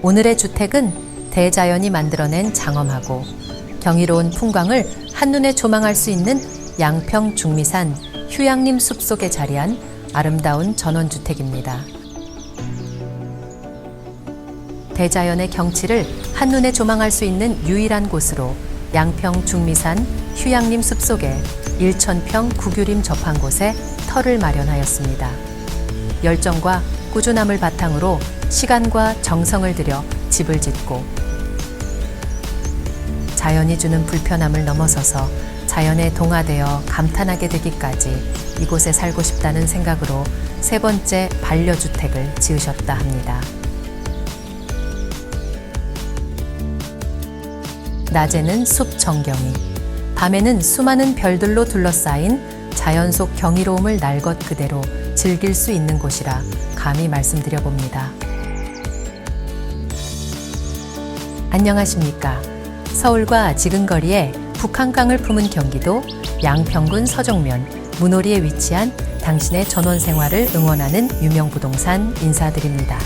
오늘의 주택은 대자연이 만들어낸 장엄하고 경이로운 풍광을 한눈에 조망할 수 있는 양평 중미산 휴양림 숲속에 자리한 아름다운 전원주택입니다. 대자연의 경치를 한눈에 조망할 수 있는 유일한 곳으로 양평 중미산 휴양림 숲속에 1천평 구규림 접한 곳에 터를 마련하였습니다. 열정과 꾸준함을 바탕으로 시간과 정성을 들여 집을 짓고 자연이 주는 불편함을 넘어서서 자연에 동화되어 감탄하게 되기까지 이곳에 살고 싶다는 생각으로 세 번째 반려주택을 지으셨다 합니다. 낮에는 숲 정경이, 밤에는 수많은 별들로 둘러싸인 자연 속 경이로움을 날 것 그대로 즐길 수 있는 곳이라 감히 말씀드려 봅니다. 안녕하십니까. 서울과 지근거리에 북한강을 품은 경기도 양평군 서종면 문오리에 위치한 당신의 전원 생활을 응원하는 유명 부동산 인사드립니다.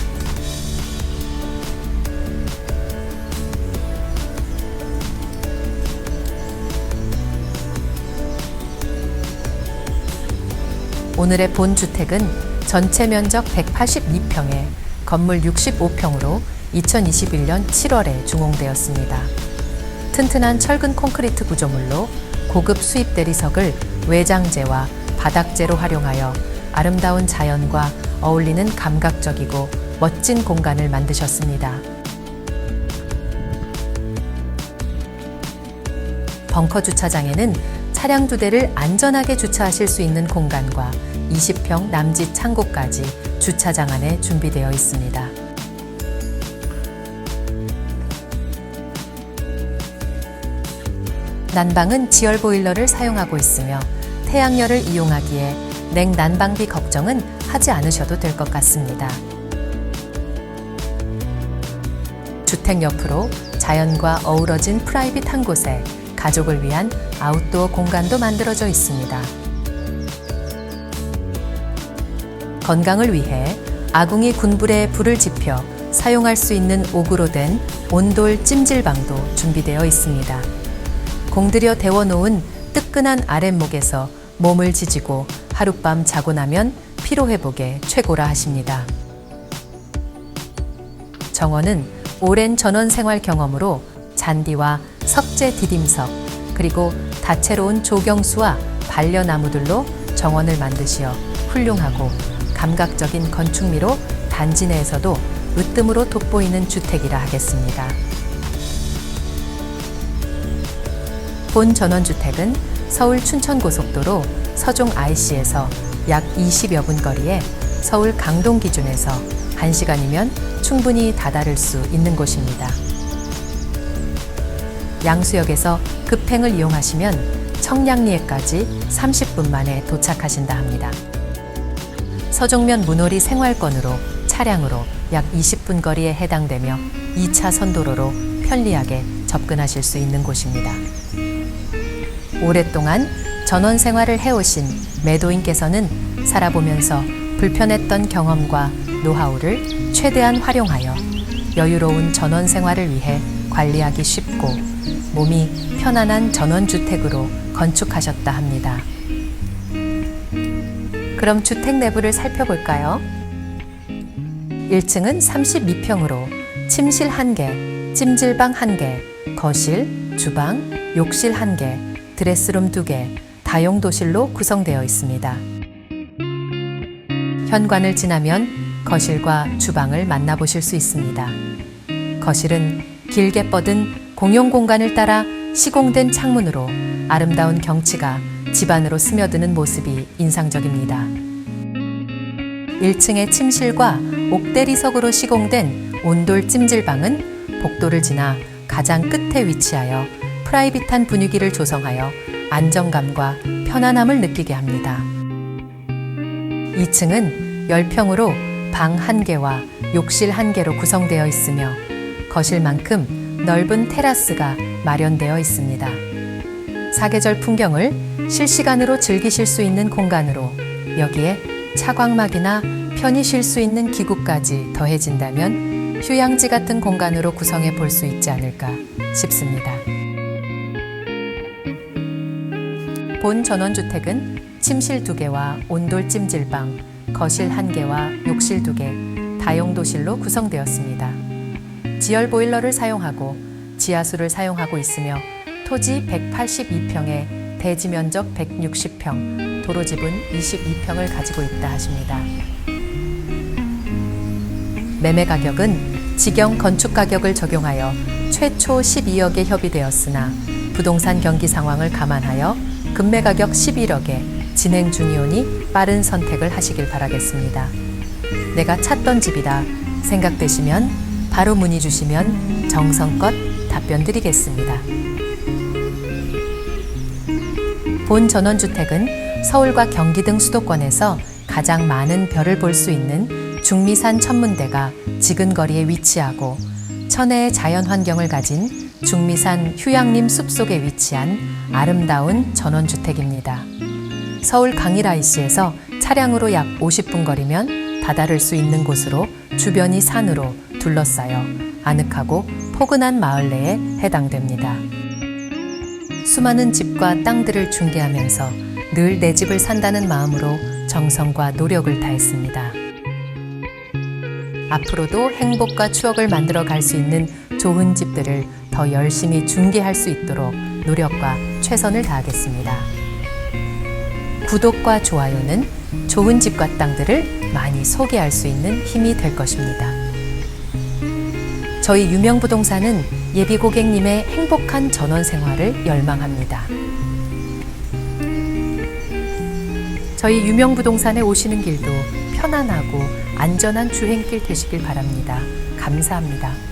오늘의 본 주택은 전체 면적 182평에 건물 65평으로 2021년 7월에 준공되었습니다. 튼튼한 철근 콘크리트 구조물로 고급 수입 대리석을 외장재와 바닥재로 활용하여 아름다운 자연과 어울리는 감각적이고 멋진 공간을 만드셨습니다. 벙커 주차장에는 차량 두 대를 안전하게 주차하실 수 있는 공간과 20평 남짓 창고까지 주차장 안에 준비되어 있습니다. 난방은 지열 보일러를 사용하고 있으며 태양열을 이용하기에 냉 난방비 걱정은 하지 않으셔도 될 것 같습니다. 주택 옆으로 자연과 어우러진 프라이빗 한 곳에 가족을 위한 아웃도어 공간도 만들어져 있습니다. 건강을 위해 아궁이 군불에 불을 지펴 사용할 수 있는 옥으로 된 온돌 찜질방도 준비되어 있습니다. 공들여 데워놓은 뜨끈한 아랫목에서 몸을 지지고 하룻밤 자고 나면 피로회복에 최고라 하십니다. 정원은 오랜 전원 생활 경험으로 잔디와 석재 디딤석 그리고 다채로운 조경수와 반려나무들로 정원을 만드시어 훌륭하고 감각적인 건축미로 단지 내에서도 으뜸으로 돋보이는 주택이라 하겠습니다. 본 전원주택은 서울 춘천고속도로 서종 IC에서 약 20여 분 거리에 서울 강동 기준에서 1시간이면 충분히 다다를 수 있는 곳입니다. 양수역에서 급행을 이용하시면 청량리에까지 30분 만에 도착하신다 합니다. 서종면 문오리 생활권으로 차량으로 약 20분 거리에 해당되며 2차 선도로로 편리하게 접근하실 수 있는 곳입니다. 오랫동안 전원 생활을 해오신 매도인께서는 살아보면서 불편했던 경험과 노하우를 최대한 활용하여 여유로운 전원 생활을 위해 관리하기 쉽고 몸이 편안한 전원주택으로 건축하셨다 합니다. 그럼 주택 내부를 살펴볼까요? 1층은 32평으로 침실 1개, 찜질방 1개, 거실, 주방, 욕실 1개, 드레스룸 2개, 다용 도실로 구성되어 있습니다. 현관을 지나면 거실과 주방을 만나보실 수 있습니다. 거실은 길게 뻗은 공용 공간을 따라 시공된 창문으로 아름다운 경치가 집 안으로 스며드는 모습이 인상적입니다. 1층의 침실과 옥대리석으로 시공된 온돌 찜질방은 복도를 지나 가장 끝에 위치하여 프라이빗한 분위기를 조성하여 안정감과 편안함을 느끼게 합니다. 2층은 10평으로 방 1개와 욕실 1개로 구성되어 있으며 거실만큼 넓은 테라스가 마련되어 있습니다. 사계절 풍경을 실시간으로 즐기실 수 있는 공간으로 여기에 차광막이나 편히 쉴 수 있는 기구까지 더해진다면 휴양지 같은 공간으로 구성해 볼 수 있지 않을까 싶습니다. 본 전원주택은 침실 2개와 온돌 찜질방, 거실 1개와 욕실 2개, 다용도실로 구성되었습니다. 지열 보일러를 사용하고 지하수를 사용하고 있으며 토지 182평에 대지 면적 160평, 도로 지분 22평을 가지고 있다 하십니다. 매매 가격은 직영 건축 가격을 적용하여 최초 12억에 협의되었으나 부동산 경기 상황을 감안하여 금매 가격 11억에 진행 중이오니 빠른 선택을 하시길 바라겠습니다. 내가 찾던 집이다 생각되시면 바로 문의 주시면 정성껏 답변 드리겠습니다. 본 전원주택은 서울과 경기 등 수도권에서 가장 많은 별을 볼 수 있는 중미산 천문대가 지근거리에 위치하고 천혜의 자연 환경을 가진 중미산 휴양림 숲속에 위치한 아름다운 전원주택입니다. 서울 강일IC에서 차량으로 약 50분 거리면 다다를 수 있는 곳으로 주변이 산으로 둘러싸여 아늑하고 포근한 마을 내에 해당됩니다. 수많은 집과 땅들을 중개하면서 늘 내 집을 산다는 마음으로 정성과 노력을 다했습니다. 앞으로도 행복과 추억을 만들어 갈 수 있는 좋은 집들을 더 열심히 중개할 수 있도록 노력과 최선을 다하겠습니다. 구독과 좋아요는 좋은 집과 땅들을 많이 소개할 수 있는 힘이 될 것입니다. 저희 유명 부동산은 예비 고객님의 행복한 전원 생활을 열망합니다. 저희 유명 부동산에 오시는 길도 편안하고 안전한 주행길 되시길 바랍니다. 감사합니다.